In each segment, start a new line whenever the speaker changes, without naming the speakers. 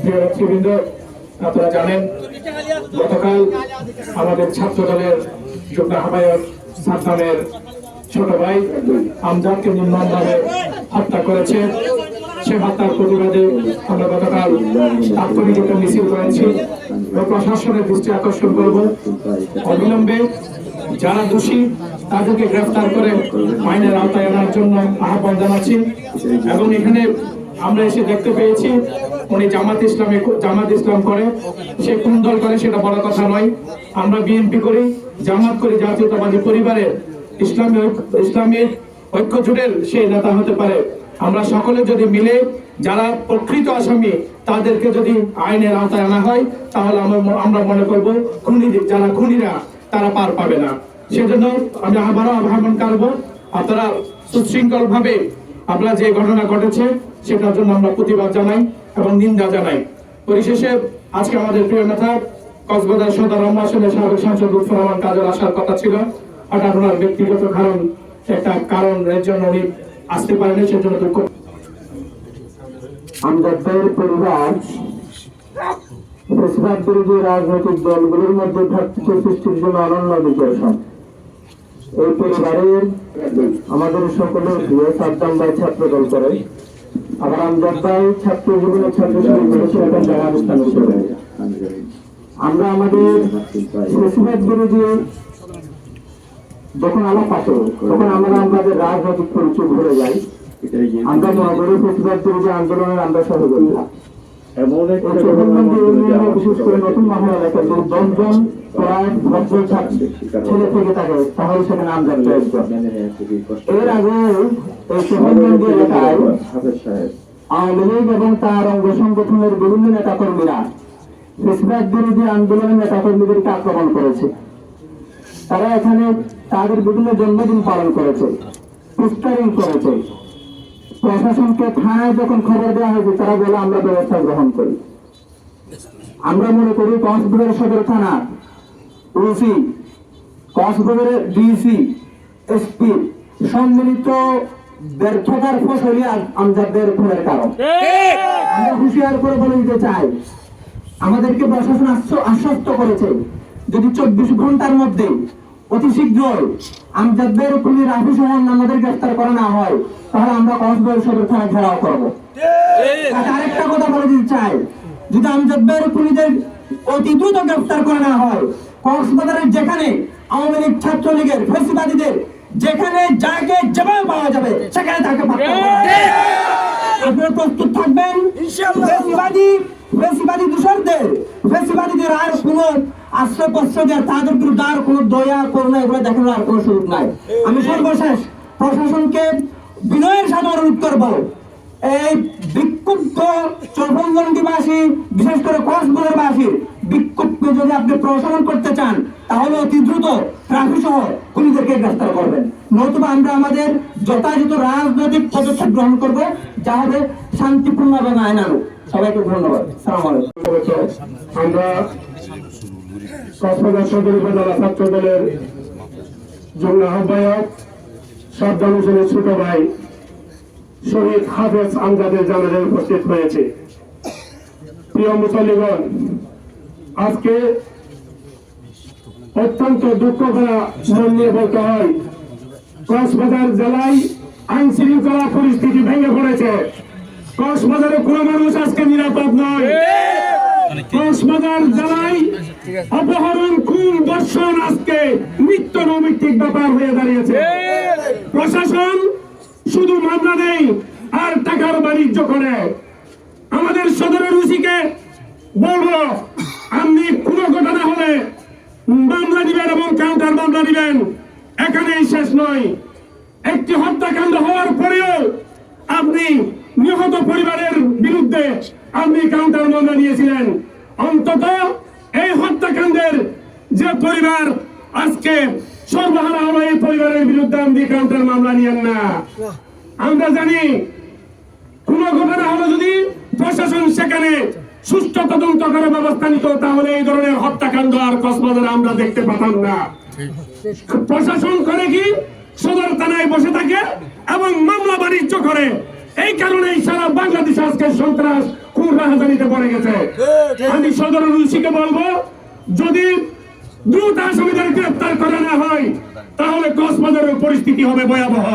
প্রিয় নেতৃবৃন্দ আপনারা জানেন, গতকাল আমাদের ছাত্র দলের যুগ্ম আহ্বায়ক সাদ্দামের ছোট ভাই আমজাদকে নির্মমভাবে হত্যা করেছে। সে হত্যার প্রতিবাদে আমরা গতকাল তাৎক্ষণিক একটা মিছিল করেছি এবং প্রশাসনের দৃষ্টি আকর্ষণ করব। অবিলম্বে যারা দোষী, তাদেরকে গ্রেফতার করে আইনের আওতায় আনার জন্য আহ্বান জানাচ্ছি এবং এখানে আমরা এসে দেখতে পেয়েছি, উনি জামাত ইসলামে জামাত ইসলাম করে। সে কোন দল করে সেটা বড় কথা নয়। আমরা বিএনপি করি, জামাত করি, জাতীয়তাবাদী পরিবারের ইসলামী ইসলামের ঐক্য জোটের সে নেতা হতে পারে। আমরা সকলে যদি মিলে যারা প্রকৃত আসামি, তাদেরকে যদি আইনের আওতায় আনা হয়, তাহলে আমরা- মনে করব খুনি যারা খুনিরা, তারা পার পাবে না। সেজন্য আমি আবারও আহ্বান করব, আপনারা সুশৃঙ্খল ভাবে আপনারা যে ঘটনা ঘটেছে, সেটার জন্য আমরা প্রতিবাদ জানাই এবং নিন্দা জানাই। পরিশেষে, আজকে আমাদের প্রিয় নেতা কক্সবাজার সদর রহমাসনের সাবেক সাংসদ লুৎফর রহমান কাজের আসার কথা ছিল। হঠাৎ ওনার ব্যক্তিগত কারণ একটা কারণের জন্য উনি আসতে পারেনি, সেজন্য দুঃখ।
আমজাদের পরিবার বেশিরভাগ বিরোধী রাজনৈতিক দলগুলোর মধ্যে ভ্রাতৃত্ব সৃষ্টির জন্য অনন্য নিদর্শন এই পরিবারের আমাদের সকলের প্রিয় সাদ্দাম ভাই ছাত্র দল করে। আবার আমজাদ ভাই ছাত্র জীবনে ছাত্র সঙ্গে করেছে জায়গা অবস্থান হিসেবে আমরা আমাদের বেশিরভাগ বিরোধী যখন আলাপ আসে তখন আমরা আমাদের রাজনৈতিক পরিচয় ভুলে যাই। আমরা করি প্রতিবাদ বিরোধী আন্দোলনের আমরা সহযোগী।
এমন একটা
এই চৌধুরীগঞ্জ ইউনিয়নে বিশেষ করে নতুন মহল এলাকায় যদি দশজন আওয়ামী লীগ এবং তার অঙ্গ সংগঠনের বিভিন্ন নেতাকর্মীরা বিরোধী আন্দোলনের নেতাকর্মীদেরকে আক্রমণ করেছে। তারা এখানে তাদের বিভিন্ন জন্মদিন পালন করেছে করেছে। প্রশাসনকে থানায় যখন খবর দেওয়া হয়েছে, তারা বলে, আমরা ব্যবস্থা গ্রহণ করি। আমরা মনে করি, কক্সবাজার সদর থানা ওসি কক্সবাজারের ডিসি, এসপি, সম্মিলিত ব্যর্থতার ফসলই আমজাদের খুনের কারণ। আমরা হুঁশিয়ার করে বলে দিতে চাই, আমাদেরকে প্রশাসন আশ্বস্ত করেছে যদি চব্বিশ ঘণ্টার মধ্যে অতি শীঘ্রই আমজাদের খুনি রাফি সহ অন্যান্যদের গ্রেফতার করা না হয়, তাহলে আমরা কক্সবাজার সদর থানা ঘেরাও করব। আর আরেকটা কথা বলে দিতে চাই, যদি আমজাদের খুনিদের অতি দ্রুত গ্রেফতার করা না হয় কক্সবাজারের যেখানে আওয়ামী লীগ ছাত্রলীগের ফেসিবাদীদের যেখানে যাকে যেভাবে পাওয়া যাবে সেখানে তাকে আপনারা প্রস্তুত থাকবেন? ফেসিবাদী ফেসিবাদী দূষণদের ফেসিবাদীদের আর কোন আশ্রয় প্রশ্রয় দেওয়ার তাদের বিরুদ্ধে আর কোন দয়া করুণা এগুলো দেখানোর আর কোনো সুযোগ নাই। আমি সর্বশেষ প্রশাসনকে বিনয়ের সাথে অনুরোধ করব। এই বিক্ষুব্ধ চৌভঙ্গন্ডিবাসী বিশেষ করে কক্সবাজারবাসীর বিক্ষুব্ধ যদি আপনি প্রশমন করতে চান, তাহলে অতি দ্রুত ট্রাফিক সহ খুনিদেরকে গ্রেফতার করবেন। নতুবা আমরা আমাদের যথাযথ রাজনৈতিক পদক্ষেপ গ্রহণ করব, যা হবে শান্তিপূর্ণ এবং আইনানুক সবাইকে ধন্যবাদ।
আমরা সদর উপজেলা ছাত্র দলের আহ্বায়ক ছোট ভাই শহীদ হাফেজ আমজাদের জানাজায় উপস্থিত হয়েছে। প্রিয় মুসল্লিগণ আজকে অত্যন্ত দুঃখ করা মন নিয়ে বলতে হয়, কক্সবাজার জেলায় আইন শৃঙ্খলা পরিস্থিতি ভেঙে পড়েছে। কক্সবাজারে কোনো মানুষ আজকে নিরাপদ নয়। কক্সবাজার জেলায় অপহরণ, খুন দর্শন আজকে নিত্য নৈমিত্তিক ব্যাপার হয়ে দাঁড়িয়েছে। প্রশাসন শুধু মামলা নেই, আর টাকার বাণিজ্য করে। আমাদের সদরের রুচিকে বলব আপনি কোনো ঘটনা হলে মামলা দিবেন এবং কাউন্টার মামলা দিবেন। এখানেই শেষ নয়। একটি হত্যাকাণ্ড হওয়ার পরেও আপনি নিহত পরিবারের বিরুদ্ধে আপনি কাউন্টার মামলা নিয়েছিলেন অন্তত এই হত্যাকাণ্ডের যে পরিবার, আজকে সর্বহারা হলো এই পরিবারের বিরুদ্ধে আপনি কাউন্টার মামলা নিয়েন না। আমরা জানি কোন ঘটনা হলো যদি প্রশাসন সেখানে সুষ্ঠু তদন্ত করে ব্যবস্থা নিত, তাহলে এই ধরনের হত্যাকাণ্ড আর কক্সবাজারে আমরা দেখতে পেতাম না। প্রশাসন করে কি? সদর থানায় বসে থাকে এবং মামলা বাণিজ্য করে। এই কারণেই সারা বাংলাদেশ আজকে সন্ত্রাস ভরপুর রাজধানীতে পড়ে গেছে। আমি সদর রুশিকে বলব, যদি দ্রুত আসামিদের গ্রেপ্তার করা না হয়, তাহলে কক্সবাজারের পরিস্থিতি হবে ভয়াবহ।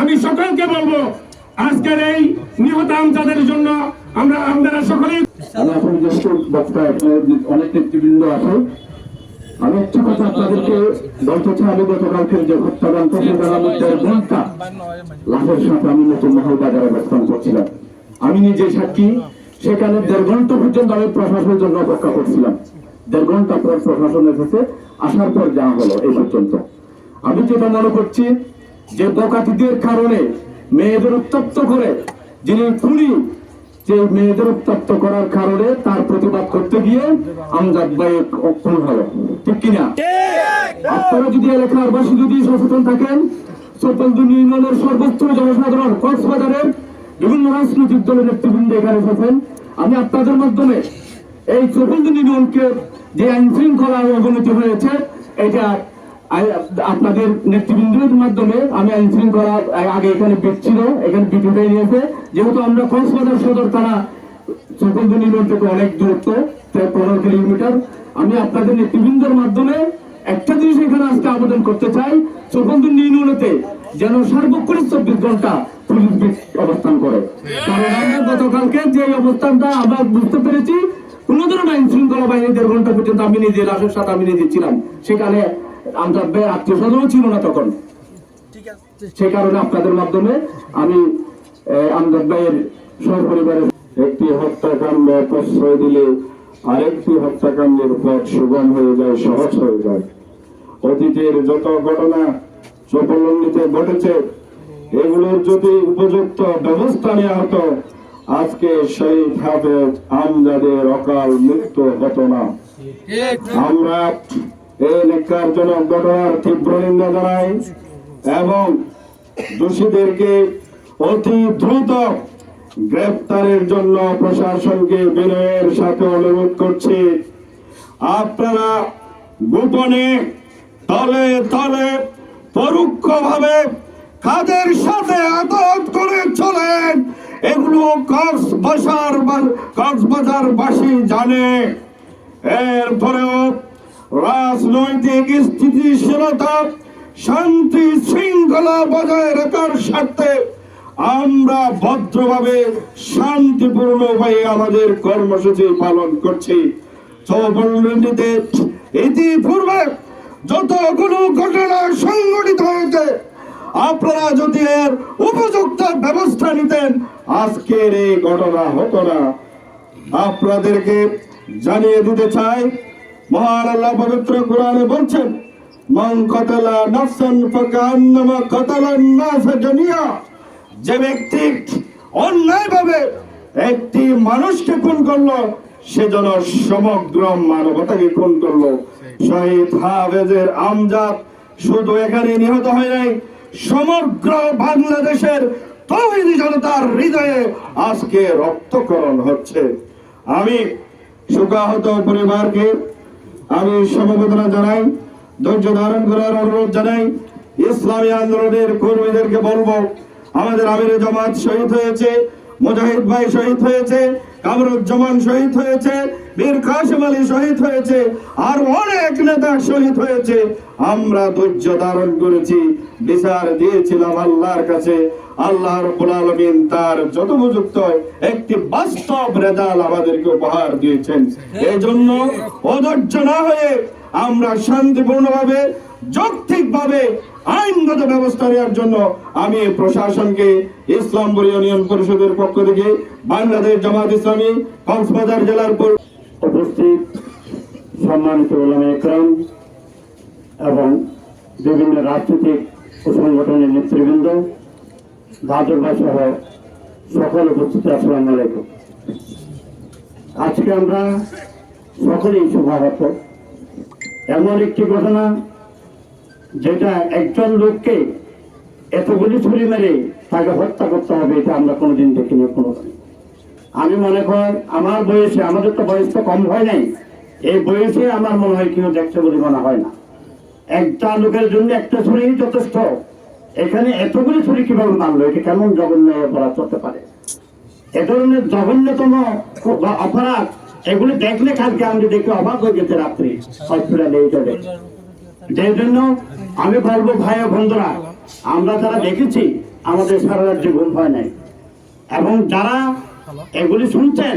আমি সকলকে বলব, আজকের এই নিহত আমজাদের জন্য আমরা আমরা সকলেই
আমি নিজে সাক্ষী, সেখানে দেড় ঘণ্টা পর্যন্ত আমি প্রশাসনের জন্য অপেক্ষা করছিলাম। দেড় ঘণ্টা পর প্রশাসন এসেছে, আসার পর যাওয়া হলো এই পর্যন্ত। আমি যেটা মনে করছি, যে বকাতিদের কারণে মেয়েদের উত্তপ্ত করে, যিনি খুনি যে মেয়েদের উত্তপ্ত করার কারণে তার প্রতিবাদ করতে গিয়ে আমজাদ ভাই অক্ষম হলো। ঠিক কিনা? আপনারা যদি এলাকার বাসী যদি সচেতন থাকেন চৌপলদুন ইউনিয়নের সর্বোচ্চ জনসাধারণ কক্সবাজারের বিভিন্ন রাজনৈতিক দলের নেতৃবৃন্দ এখানে এসেছেন। আমি আপনাদের মাধ্যমে এই চৌপলদুন ইউনিয়নকে যে আইন শৃঙ্খলা অবনতি হয়েছে, এটা আপনাদের নেতৃবৃন্দের মাধ্যমে আমি আগে এখানে এখানে নিয়েছে। যেহেতু আমরা কক্সবাজার সদর ইউনিয়ন থেকে অনেক দূরত্ব, প্রায় পনেরো কিলোমিটার। আমি আপনাদের নেতৃবৃন্দের মাধ্যমে একটা জিনিস এখানে আজকে আবেদন করতে চাই চৌপলদুন ইউনিয়নেতে যেন সার্বক্ষণিক চব্বিশ ঘণ্টা পুলিশ অবস্থান করে। কারণ আমরা গতকালকে যে অবস্থানটা আমরা বুঝতে পেরেছি, কোন ধরনের আইন শৃঙ্খলা বাহিনী দেড় ঘণ্টা পর্যন্ত আমি নিজে লাশের সাথে আমি নিজে ছিলাম। সেখানে আমরা আত্মীয় স্বজনও ছিল না তখন। সেই কারণে আপনাদের মাধ্যমে আমি আমজাদ ভাইয়ের সহপরিবারের
একটি হত্যাকাণ্ডে প্রশ্রয় দিলে আরেকটি হত্যাকাণ্ডের পথ সুগম হয়ে যায় সহজ হয়ে যায়। অতীতের যত ঘটনা চোপলন্ডিতে ঘটেছে এগুলোর যদি উপযুক্ত ব্যবস্থা নেওয়া হতো আজকে সেই হাফেজ আমজাদের অকাল মৃত্যু হতো না। আমরা এই নেকারজনক ঘটনার তীব্র নিন্দা জানাই এবং দোষীদেরকে অতি দ্রুত গ্রেপ্তারের জন্য প্রশাসনকে বিনয়ের সাথে অনুরোধ করছি। আপনারা গোপনে তলে তলে পরোক্ষভাবে কাদের সাথে আদত করে চলেন, এগুলো কক্সবাজার কক্সবাজার বাসী জানে। এরপরেও রাজনৈতিক স্থিতিশীলতা, শান্তি শৃঙ্খলা বজায় রাখার স্বার্থে আমরা ভদ্রভাবে, শান্তিপূর্ণ উপায়ে আমাদের কর্মসূচি পালন করছি। চৌবন্দিতে ইতিপূর্বে যতগুলো ঘটনা সংঘটিত হয়েছে, আপনারা যদি এর উপযুক্ত ব্যবস্থা নিতেন, আজকের এই ঘটনা হতো না। আপনাদেরকে জানিয়ে দিতে চাই মহান আল্লাহ পবিত্র কোরআনে বলছেন, মান কতলা যে অন্যায়ভাবে একটি মানুষকে খুন করল সেজন্য সমগ্র মানবতাকে খুন করল। শহীদ আমজাদ শুধু এখানে নিহত হয় নাই, সমগ্র বাংলাদেশের তৌহিদি জনতার হৃদয়ে আজকে রক্তকরণ হচ্ছে। আমি শোকাহত পরিবারকে আমি সমবেদনা জানাই, ধৈর্য ধারণ করার অনুরোধ জানাই, ইসলামী আন্দোলনের কর্মীদেরকে বলব, আমাদের আমির জামাত শহীদ হয়েছে, মুজাহিদ ভাই শহীদ হয়েছে, কামরুজ্জামান শহীদ হয়েছে বীর কাশিম আলী শহীদ হয়েছে, আর অনেক নেতা শহীদ হয়েছে। আমরা ধৈর্য ধারণ করেছি, বিচার দিয়েছিলাম আল্লাহর কাছে। আল্লাহ রব্বুল আলামিন তার যত উপযুক্ত একটি বাস্তব রেজাল্ট আমাদেরকে উপহার দিয়েছেন। এই জন্য অধৈর্য না হয়ে আমরা শান্তিপূর্ণভাবে, যৌক্তিকভাবে আইনগত ব্যবস্থা নেওয়ার জন্য আমি প্রশাসনকে ইসলামপুর ইউনিয়ন পরিষদের পক্ষ থেকে বাংলাদেশ জামাত ইসলামী কক্সবাজার জেলার
উপস্থিত সম্মানিত ওলামা একরাম এবং বিভিন্ন রাজনৈতিক ও সংগঠনের নেতৃবৃন্দ ধাজবা সহ সকল উপস্থিত আসসালামু আলাইকুম আজকে আমরা সকলেই শোভাহত এমন একটি ঘটনা যেটা একজন লোককে এতগুলি ছুরি মেরে তাকে হত্যা করতে হবে, এটা আমরা কোনোদিন দেখিনি কোনোদিন। আমি মনে কর আমার বয়সে, আমাদের তো বয়স তো কম হয় নাই। এই বয়সে আমার মনে হয় কেউ দেখছে বলে মনে হয় না। একটা লোকের জন্য একটা ছুরি যথেষ্ট। এখানে এতগুলি ছুরি কীভাবে মানলো এটা কেমন জঘন্য অপরাধ করতে পারে?
এ ধরনের জঘন্যতম অপরাধ, এগুলি দেখলে কালকে আমি দেখে অবাক হয়ে গেছে রাত্রি। হসপিটালে এইটাতে যে জন্য আমি বলব, ভাই ও বন্ধুরা, আমরা যারা দেখেছি, আমাদের সারা রাজ্যে ঘুম হয় নাই। এবং যারা এগুলি শুনছেন?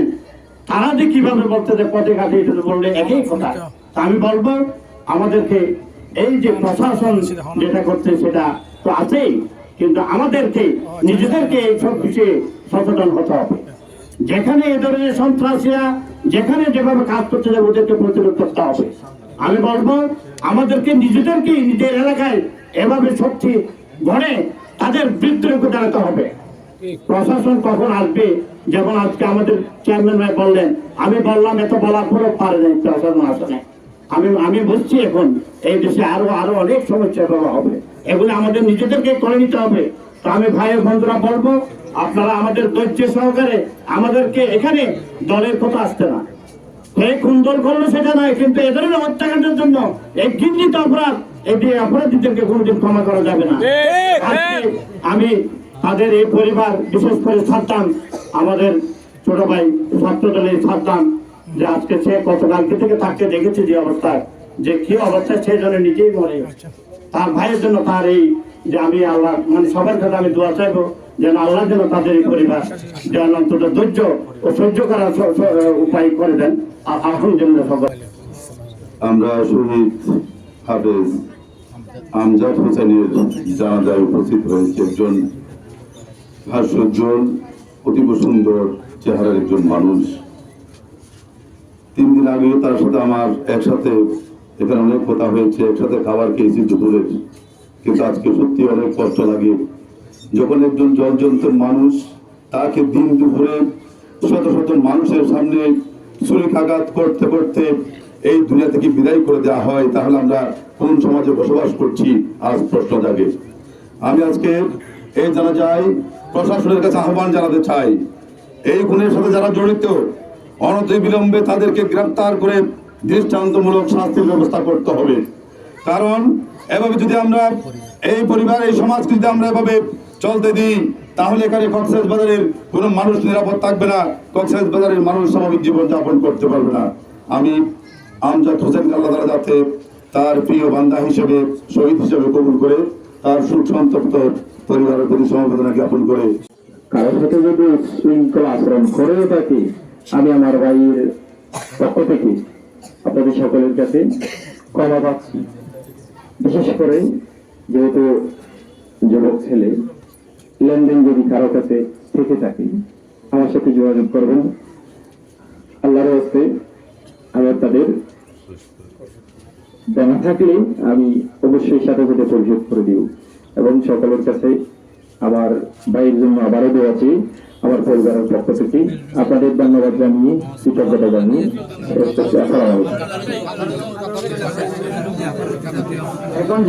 তারা যে কীভাবে বলতে যে পথে ঘাটে এটা বললে একই কথা। তা আমি বলব আমাদেরকে এই যে প্রশাসন যেটা করছে সেটা তো আছেই কিন্তু আমাদেরকে নিজেদেরকে এই সব বিষয়ে সচেতন হতে হবে। যেখানে এ ধরনের সন্ত্রাসীরা যেখানে যেভাবে কাজ করতে যাবে ওদেরকে প্রতিরোধ করতে হবে। আমি বলব আমাদেরকে নিজেদেরকে নিজের এলাকায় এভাবে শক্তি গড়ে তাদের বিদ্রোহকে দাঁড়াতে হবে। প্রশাসন কখন আসবে? যেমন আজকে আমাদের চেয়ারম্যান ভাই বললেন আমি বললাম এত বলার পরেও পারে নাই প্রশাসন আসনে। আমি আমি বুঝছি এখন এই দেশে আরও আরও অনেক সমস্যা হবে। এগুলো আমাদের নিজেদেরকে করে নিতে হবে। তো আমি ভাইয়ের বন্ধুরা বলব আপনারা আমাদের ধৈর্য সহকারে আমাদেরকে এখানে দলের কথা আসতে না। এই খুন্দর করল সেটা নয় কিন্তু এ ধরনের হত্যাকাণ্ডের জন্য এই ঘৃণিত অপরাধ এই অপরাধীদেরকে কোনোদিন ক্ষমা করা যাবে না। আমি তাদের এই পরিবার, বিশেষ করে সাদ্দাম, আমাদের ছোট ভাই ছাত্র দলের সাদ্দাম, যে আজকে সে কত গতকালকে থেকে থাকতে দেখেছে যে অবস্থায়, যে কি অবস্থায় সে জন্য নিজেই মরে। তার ভাইয়ের জন্য তার এই যে আমি আল্লাহ মানে সবার কাছে আমি দোয়া চাইব যেন আল্লাহ যেন তাদের এই পরিবার যেন অন্তত ধৈর্য ও সহ্য করার উপায় করে দেন আর আলহামদুলিল্লাহ সবাই
আমরা শহীদ হাফেজ আমজাদ হোসেনের জানাজায় উপস্থিত হয়েছে একজন হাস্যোজ্জ্বল অতীব সুন্দর চেহারার একজন মানুষ। তিন দিন আগে তার সাথে আমার একসাথে এখানে অনেক কথা হয়েছে, একসাথে খাবার খেয়েছি দুপুরের কিন্তু আজকে সত্যি অনেক কষ্ট লাগে। যখন একজন জলজন্ত মানুষ তাকে দিন দুপুরে শত শত মানুষের সামনে ছুরিকাঘাত করতে করতে এই দুনিয়া থেকে বিদায় করে দেওয়া হয়, তাহলে আমরা কোন সমাজে বসবাস করছি? আজ প্রশ্ন জাগে। আমি আজকে এই জানা যায়, প্রশাসনের কাছে আহ্বান জানাতে চাই। এই খুনের সাথে যারা জড়িত অনতি বিলম্বে তাদেরকে গ্রেপ্তার করে দৃষ্টান্তমূলক শাস্তির ব্যবস্থা করতে হবে। কারণ, এভাবে যদি আমরা এই পরিবার, এই সমাজকে যদি আমরা এভাবে চলতে দিই, তাহলে এখানে কক্সেস বাজারের কোনো মানুষ নিরাপদ থাকবে না। কক্সেস বাজারের মানুষ স্বাভাবিক জীবনযাপন করতে পারবে না। আমি আমজাদ হোসেন আল্লাহ যাতে তার প্রিয় বান্দা হিসেবে, শহীদ হিসেবে কবুল করে তার সুখ সন্তপ্ত পরিবারের প্রতি সমবেদনা জ্ঞাপন করে
কারোর সাথে যদি আচরণ থাকি, আমি আমার ভাইয়ের পক্ষ থেকে আপনাদের সকলের কাছে ক্ষমা পাচ্ছি। বিশেষ করে যেহেতু যুবক ছেলে, লেনদেন যদি কারও কাছে থেকে থাকে, আমার সাথে যোগাযোগ করবেন। আল্লাহর হস্তে আমার তাদের জানা থাকলে আমি অবশ্যই সাথে সাথে পরিশোধ করে দিব। এবং সকলের কাছে আবার ভাইয়ের জন্য আবারও দেওয়া আছি আমার পরিবারের পক্ষ থেকে। আপনাদের ধন্যবাদ জানিয়ে কৃতজ্ঞতা জানিয়ে এখন